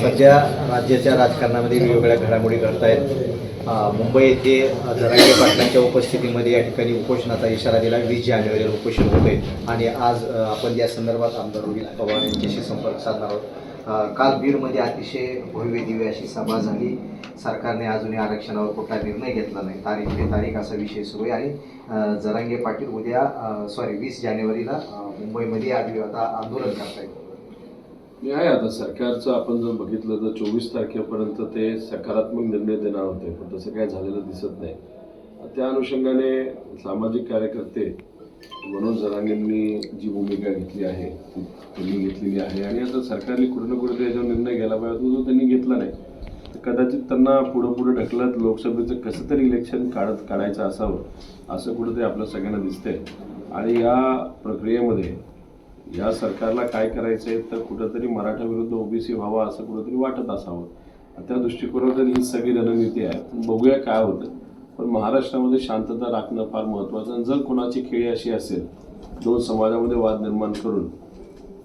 सध्या राज्याच्या राजकारणामध्ये वेगवेगळ्या घडामोडी घडत आहेत मुंबई येथे अ, जरांगे पाटलांच्या उपस्थितीमध्ये या ठिकाणी उपोषणाचा इशारा दिला. वीस जानेवारीला उपोषण होते आणि आज आपण या संदर्भात आमदार रोहित पवार यांच्याशी संपर्क साधणार आहोत. काल बीडमध्ये अतिशय भव्य दिव्य अशी सभा झाली. सरकारने अजूनही आरक्षणावर कुठला निर्णय घेतला नाही. तारीख ते तारीख असा विषय सुरू आहे. आणि जरांगे पाटील उद्या सॉरी वीस जानेवारीला मुंबईमध्ये आधी आता आंदोलन करतायत. येईल आहे आता सरकारचं. आपण जर बघितलं तर चोवीस तारखेपर्यंत ते सकारात्मक निर्णय देणार होते पण तसं काय झालेलं दिसत नाही. त्या अनुषंगाने सामाजिक कार्यकर्ते मनोज जरांगेंनी जी भूमिका घेतली आहे ती त्यांनी घेतलेली आहे. आणि आता सरकारने कुठे ना कुठे त्याच्यावर निर्णय घ्यायला पाहिजे होता, तो त्यांनी घेतला नाही. तर कदाचित त्यांना पुढं पुढं ढकलत लोकसभेचं कसं तरी इलेक्शन काढत काढायचं असावं असं कुठं ते आपल्या सगळ्यांना दिसतंय. आणि या प्रक्रियेमध्ये या सरकारला काय करायचं आहे तर कुठंतरी मराठा विरुद्ध ओबीसी व्हावा असं कुठंतरी वाटत असावं. त्या दृष्टिकोनातून ही सगळी रणनीती आहे. पण बघूया काय होतं. पण महाराष्ट्रामध्ये शांतता राखणं फार महत्त्वाचं आणि जर कोणाची खेळी अशी असेल दोन समाजामध्ये वाद निर्माण करून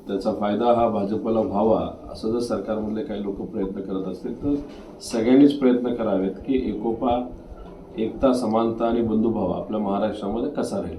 त्याचा फायदा हा भाजपला व्हावा असं जर सरकारमधले काही लोक प्रयत्न करत असतील तर सगळ्यांनीच प्रयत्न करावेत की एकोपा एकता समानता आणि बंधुभाव आपल्या महाराष्ट्रामध्ये कसा राहील.